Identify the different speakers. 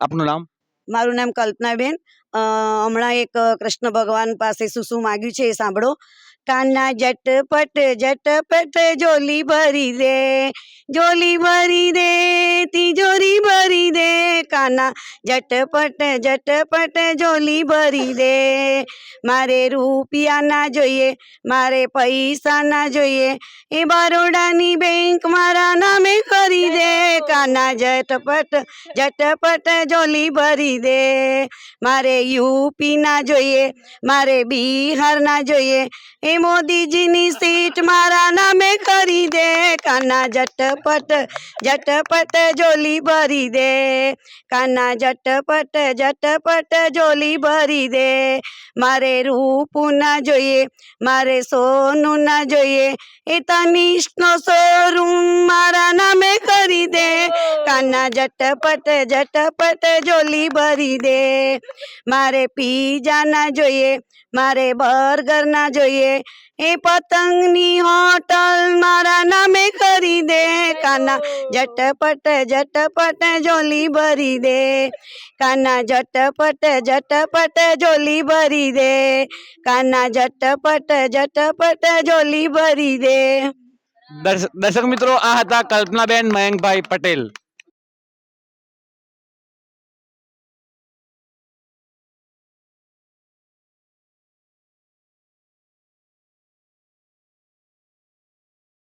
Speaker 1: આપનું નામ
Speaker 2: મારું નામ કલ્પનાબેન અ, હમણાં એક અ, કૃષ્ણ ભગવાન પાસે શું શું માગ્યું છે એ સાંભળો કાના જટપટ જટપટ જોલી ભરી દે જોલી ભરી દે તિજોરી ભરી દે કાના જટપટ જટપટ જોલી ભરી દે મારે રૂપિયા ના જોઈએ મારે પૈસા ના જોઈએ એ બરોડાની બેંક મારા નામે કરી દે કાના જટપટ જટપટ જોલી ભરી દે મારે યુપી ના જોઈએ મારે બિહાર ના જોઈએ એ મોદીજીની સીટ મારા નામે કરી દે કાના જટપટ જટપટ જોલી ભરી દે કાના જટપટ જટપટ જોલી ભરી દે મારે રૂપું ના જોઈએ મારે સોનું ના જોઈએ એ તનિષ્કનો શોરૂમ મારા નામે કરી દે કાના જટપટ જટપટ જોલી ભરી દે મારે પીઝા ના જોઈએ મારે બર્ગર ના જોઈએ એ પતંગની હોટલ મારા નામે કરી દે કાના જટપટ જટપટ જોલી ભરી દે કાના જટપટ જટપટ જોલી ભરી દે કાના જટપટ જટપટ જોલી ભરી દે
Speaker 1: દર્શ- દર્શક મિત્રો આ હતા કલ્પનાબેન મયંકભાઈ પટેલ